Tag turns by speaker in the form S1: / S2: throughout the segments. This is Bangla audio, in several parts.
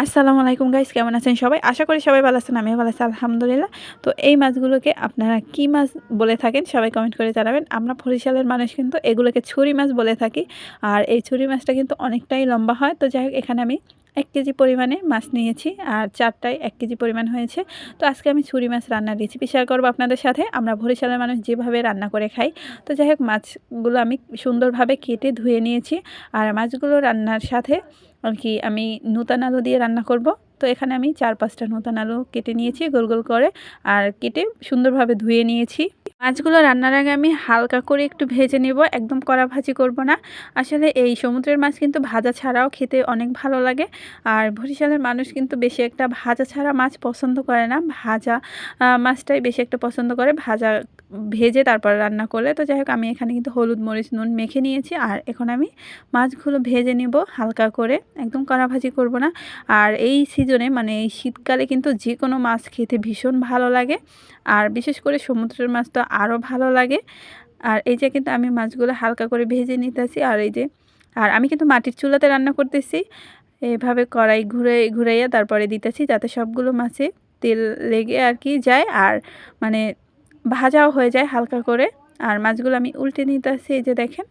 S1: আসসালামু আলাইকুম গাইস কেমন আছেন সবাই? আশা করি সবাই ভালো আছেন, আমিও ভালো আছি, আলহামদুলিল্লাহ। তো এই মাছগুলোকে আপনারা কি মাছ বলে থাকেন সবাই কমেন্ট করে জানাবেন। আমরা বরিশালের মানুষ কিন্তু এগুলোকে ছুরি মাছ বলে থাকি। আর এই ছুরি মাছটা কিন্তু অনেকটাই লম্বা হয়। তো যাই হোক, এখানে আমি এক কেজি পরিমাণে মাছ নিয়েছি আর চারটায় এক কেজি পরিমাণ হয়েছে। তো আজকে আমি ছুরি মাছ রান্নার রেসিপি শেয়ার করব আপনাদের সাথে। আমরা বরিশালের মানুষ যেভাবে রান্না করে খাই। তো যাই হোক, মাছগুলো আমি সুন্দরভাবে কেটে ধুয়ে নিয়েছি আর মাছগুলো রান্নার সাথে আর কি আমি নূতন আলু দিয়ে রান্না করব। তো এখানে আমি চার পাঁচটা নূতন আলু কেটে নিয়েছি গোল গোল করে আর কেটে সুন্দরভাবে ধুয়ে নিয়েছি। মাছগুলো রান্নার আগে আমি হালকা করে একটু ভেজে নেব, একদম কড়া ভাজি করব না। আসলে এই সমুদ্রের মাছ কিন্তু ভাজা ছাড়াও খেতে অনেক ভালো লাগে। আর বরিশালের মানুষ কিন্তু বেশি একটা ভাজা ছাড়া মাছ পছন্দ করে না। ভাজা মাছটাই বেশি একটা পছন্দ করে। ভাজা ভেজে তারপর রান্না করলে তো যাই হোক, আমি এখানে কিন্তু হলুদ, মরিচ, নুন মেখে নিয়েছি। আর এখন আমি মাছগুলো ভেজে নিব হালকা করে, একদম কড়া ভাজি করব না। আর এই সিজনে মানে এই শীতকালে কিন্তু যে কোনো মাছ খেতে ভীষণ ভালো লাগে। আর বিশেষ করে সমুদ্রের মাছ তো আরও ভালো লাগে। আর এই যে কিন্তু আমি মাছগুলো হালকা করে ভেজে নিতেছি, আর এই যে, আর আমি কিন্তু মাটির চুলাতে রান্না করতেছি। এভাবে কড়াই ঘুরে, ঘুরাইয়া তারপরে দিতেছি যাতে সবগুলো মাছে তেল লেগে আর কি যায়, আর মানে ভাজাও হয়ে যায় হালকা করে। আর মাছগুলো আমি উল্টে নিতেছি, এই যে দেখেন।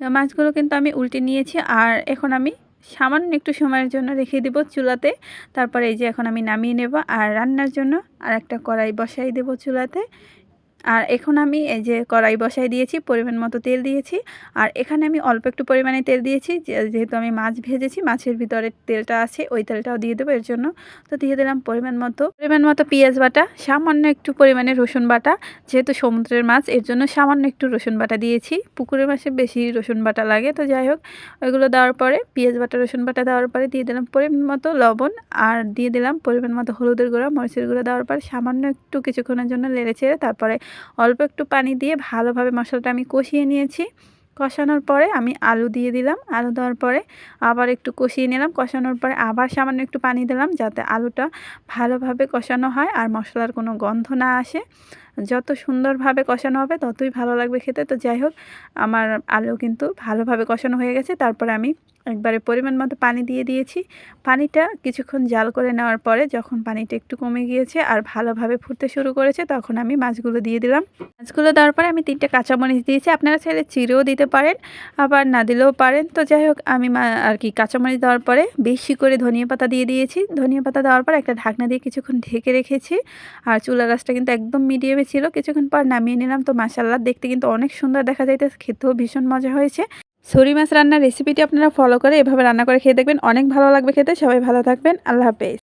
S1: মাছগুলো কিন্তু আমি উল্টে নিয়েছি, আর এখন আমি সামান্য একটু সময়ের জন্য রেখে দিব চুলাতে। তারপরে এই যে এখন আমি নামিয়ে নেব, আর রান্নার জন্য আর একটা কড়াই বসাই দেব চুলাতে। আর এখন আমি এই যে কড়াই বসাই দিয়েছি, পরিমাণ মতো তেল দিয়েছি। আর এখানে আমি অল্প একটু পরিমাণে তেল দিয়েছি যেহেতু আমি মাছ ভেজেছি, মাছের ভিতরে তেলটা আছে, ওই তেলটাও দিয়ে দেবো এর জন্য। তো দিয়ে দিলাম পরিমাণ মতো পরিমাণ মতো পেঁয়াজ বাটা, সামান্য একটু পরিমাণে রসুন বাটা, যেহেতু সমুদ্রের মাছ, এর জন্য সামান্য একটু রসুন বাটা দিয়েছি। পুকুরের মাছে বেশি রসুন বাটা লাগে, তো যাই হোক, ওইগুলো দেওয়ার পরে, পেঁয়াজ বাটা, রসুন বাটা দেওয়ার পরে দিয়ে দিলাম পরিমাণ মতো লবণ, আর দিয়ে দিলাম পরিমাণ মতো হলুদের গুঁড়া, মরিচের গুঁড়া দেওয়ার পরে সামান্য একটু কিছুক্ষণের জন্য লেড়ে ছেড়ে তারপরে অল্প একটু পানি দিয়ে ভালোভাবে মশলাটা আমি কষিয়ে নিয়েছি। কষানোর পরে আমি আলু দিয়ে দিলাম। আলু দেওয়ার পরে আবার একটু কষিয়ে নিলাম। কষানোর পরে আবার সামান্য একটু পানি দিলাম যাতে আলুটা ভালোভাবে কষানো হয় আর মশলার কোনো গন্ধ না আসে। যত সুন্দরভাবে কষানো হবে ততই ভালো লাগবে খেতে। তো যাই হোক, আমার আলু কিন্তু ভালোভাবে কষানো হয়ে গেছে। তারপরে আমি একবারে পরিমাণ মতো পানি দিয়ে দিয়েছি। পানিটা কিছুক্ষণ জাল করে নেওয়ার পরে যখন পানিটা একটু কমে গিয়েছে আর ভালোভাবে ফুটতে শুরু করেছে, তখন আমি মাছগুলো দিয়ে দিলাম। মাছগুলো দেওয়ার পরে আমি তিনটে কাঁচামরিচ দিয়েছি। আপনারা চাইলে চিড়েও দিতে পারেন, আবার না দিলেও পারেন। তো যাই হোক, আমি আর কি কাঁচামরিচ দেওয়ার পরে বেশি করে ধনিয়া পাতা দিয়ে দিয়েছি। ধনিয়া পাতা দেওয়ার পর একটা ঢাকনা দিয়ে কিছুক্ষণ ঢেকে রেখেছি। আর চুলা গাছটা কিন্তু একদম মিডিয়ামে ছিল কিছুক্ষণ পর নামিয়ে নিলাম। তো মাসাল্লাহ দেখতে কিন্তু অনেক সুন্দর দেখা যাইতে খেতেও ভীষণ মজা হয়েছে। সরি মাছ রান্নার রেসিপিটি আপনারা ফলো করে এভাবে রান্না করে খেয়ে দেখবেন। অনেক ভালো লাগবে খেতে। সবাই ভালো থাকবেন। আল্লাহ হাফেজ।